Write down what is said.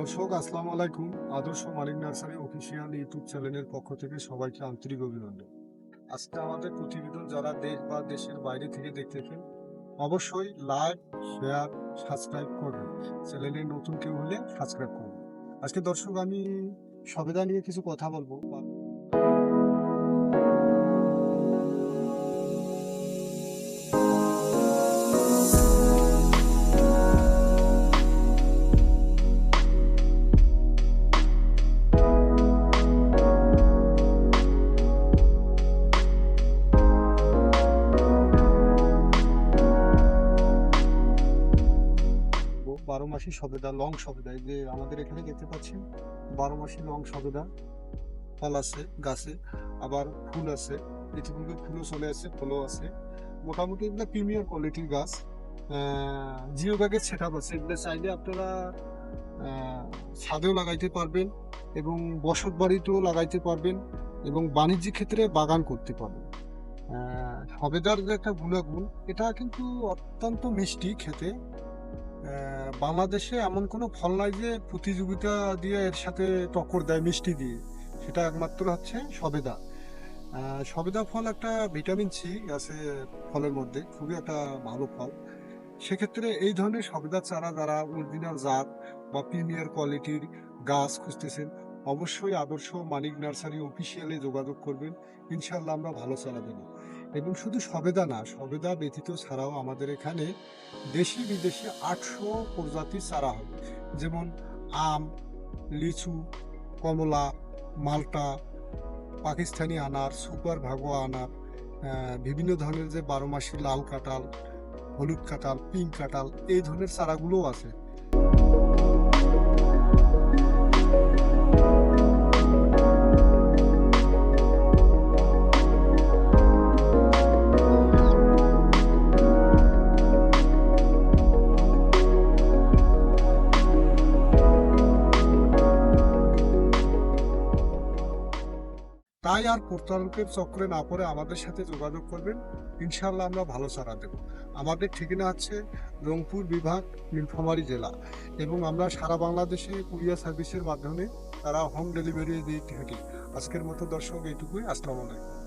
দর্শক, আসসালামু আলাইকুম। আদর্শ মালিক নার্সারি অফিসিয়াল ইউটিউব চ্যানেলের পক্ষ থেকে সবাইকে আন্তরিক অভিনন্দন। আজকে আমাদের প্রতিবেদন যারা দেশ বা দেশের বাইরে থেকে দেখতেছেন অবশ্যই লাইক, শেয়ার, সাবস্ক্রাইব করবেন। চ্যানেলে নতুন কেউ হলে সাবস্ক্রাইব করবেন। আজকে দর্শক, আমি সবেদা নিয়ে কিছু কথা বলব বারো মাসি সবেদা লং সবেদা যে আমাদের এখানে দেখতে পাচ্ছেন, বারো মাসি লং সবেদা, ফল আছে, গাছে আবার ফুল আছে ইতিপূর্বে ফুলও চলে আছে ফলও আছে। মোটামুটি এগুলো প্রিমিয়ার কোয়ালিটির গাছ। জিও ব্যাগের সেট আপ আছে, এগুলো চাইলে আপনারা ছাদেও লাগাইতে পারবেন এবং বসত বাড়িতেও লাগাইতে পারবেন এবং বাণিজ্যিক ক্ষেত্রে বাগান করতে পারবেন। সবেদার যে একটা গুণাগুণ, এটা কিন্তু অত্যন্ত মিষ্টি খেতে। বাংলাদেশে এমন কোনো ফল নাই যে প্রতিযোগিতা দিয়ে এর সাথে টক্কর দেয় মিষ্টি দিয়ে। সেটা একমাত্র হচ্ছে সবেদা। সবেদা ফল একটা ভিটামিন সি আছে ফলের মধ্যে, খুবই একটা ভালো ফল। সেক্ষেত্রে এই ধরনের সবেদা চারা যারা অরিজিনাল জাত বা প্রিমিয়ার কোয়ালিটির গাছ খুঁজতেছেন, অবশ্যই আদর্শ মানিক নার্সারি অফিসিয়ালে যোগাযোগ করবেন। ইনশাল্লাহ আমরা ভালো চারা দেবো। এবং শুধু সবেদা না, সবেদা ব্যতীত ছাড়াও আমাদের এখানে দেশি বিদেশি আটশো প্রজাতির চারা হয়। যেমন আম, লিচু, কমলা, মালটা, পাকিস্তানি আনার, সুপার ভাগোয়া আনার বিভিন্ন ধরনের যে বারো মাসি লাল কাঁঠাল, হলুদ কাঁঠাল, পিঙ্ক কাঁঠাল, এই ধরনের চারাগুলোও আছে। তাই আর প্রতারকের চক্রে না পড়ে আমাদের সাথে যোগাযোগ করবেন। ইনশাল্লাহ আমরা ভালো সারা দেব। আমাদের ঠিকানা আছে রংপুর বিভাগ, নীলফামারী জেলা। এবং আমরা সারা বাংলাদেশে কুরিয়ার সার্ভিসের মাধ্যমে তারা হোম ডেলিভারি দিয়ে থাকি। আজকের মতো দর্শক, এইটুকুই। আসসালামু আলাইকুম।